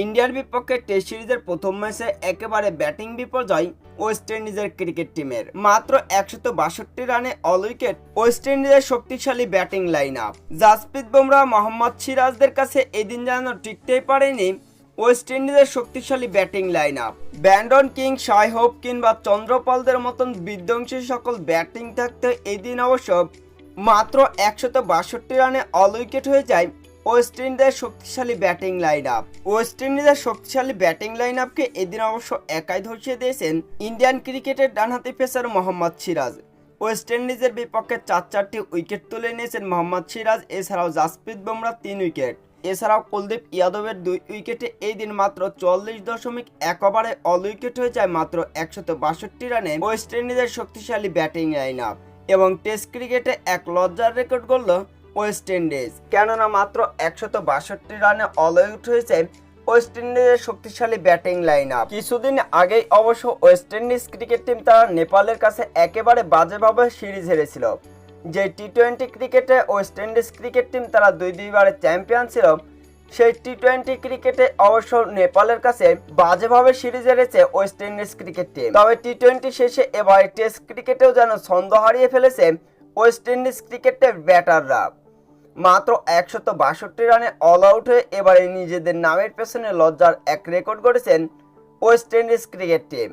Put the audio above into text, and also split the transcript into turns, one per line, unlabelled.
ইন্ডিয়ার বিপক্ষে টেস্ট সিরিজের প্রথম ম্যাচে একেবারে ব্যাটিং বিপর্যয় ওয়েস্ট ইন্ডিজের ক্রিকেট টিমের। মাত্র একশত বাষট্টি রানে অল উইকেট ওয়েস্ট ইন্ডিজের শক্তিশালী batting line up Jasprit Bumrah, Mohammed সিরাজদের কাছে এদিন যেন টিকতেই পারেনি ওয়েস্ট ইন্ডিজের শক্তিশালী batting line up Brandon King Shai Hope কিংবা চন্দ্রপালদের মতন বিধ্বংসী সকল ব্যাটিং থাকতে এদিন অবশ্য মাত্র একশত বাষট্টি রানে অল উইকেট হয়ে যায় ওয়েস্ট ইন্ডিজের শক্তিশালী ব্যাটিং লাইন আপ ওয়েস্ট ইন্ডিজের শক্তিশালী ব্যাটিং লাইন আপকে এদিন অবশ্য একাই ধসিয়ে দিয়েছেন ইন্ডিয়ান ক্রিকেটের ডানহাতি পেসার মোহাম্মদ সিরাজ। ওয়েস্ট ইন্ডিজের বিপক্ষে চার চারটি উইকেট তুলে নিয়েছেন মোহাম্মদ সিরাজ, এছাড়াও জাসপ্রীত বুমরাহ তিন উইকেট। এছাড়াও কুলদীপ ইয়াদবের দুই উইকেটে এই দিন মাত্র চল্লিশ দশমিক এক ওভারে অল উইকেট হয়ে যায় মাত্র একশত বাষট্টি রানে ওয়েস্ট ইন্ডিজের শক্তিশালী ব্যাটিং লাইন আপ এবং টেস্ট ক্রিকেটে এক লজ্জার রেকর্ড করল ওয়েস্ট ইন্ডিজ। কেননা মাত্র একশত বাষট্টি রানে অল আউট হয়েছে ওয়েস্ট ইন্ডিজের শক্তিশালী ব্যাটিং লাইন আপ কিছুদিন আগেই অবশ্য ওয়েস্ট ইন্ডিজ ক্রিকেট টিম তারা নেপালের কাছে একেবারে বাজেভাবে সিরিজ হেরেছিল। যে টি টোয়েন্টি ক্রিকেটে ওয়েস্ট ইন্ডিজ ক্রিকেট টিম তারা দুই দুইবারে চ্যাম্পিয়ন ছিল, সেই টি টোয়েন্টি ক্রিকেটে অবশ্য নেপালের কাছে বাজেভাবে সিরিজ হেরেছে ওয়েস্ট ইন্ডিজ ক্রিকেট টিম। তবে টি টোয়েন্টি শেষে এবার টেস্ট ক্রিকেটেও যেন ছন্দ হারিয়ে ফেলেছে ওয়েস্ট ইন্ডিজ ক্রিকেটের ব্যাটাররা। মাত্র একশত বাষট্টি রানে অল আউট হয়ে এবারে নিজেদের নামের পেছনে লজ্জার এক রেকর্ড করেছেন ওয়েস্ট ইন্ডিজ ক্রিকেট টিম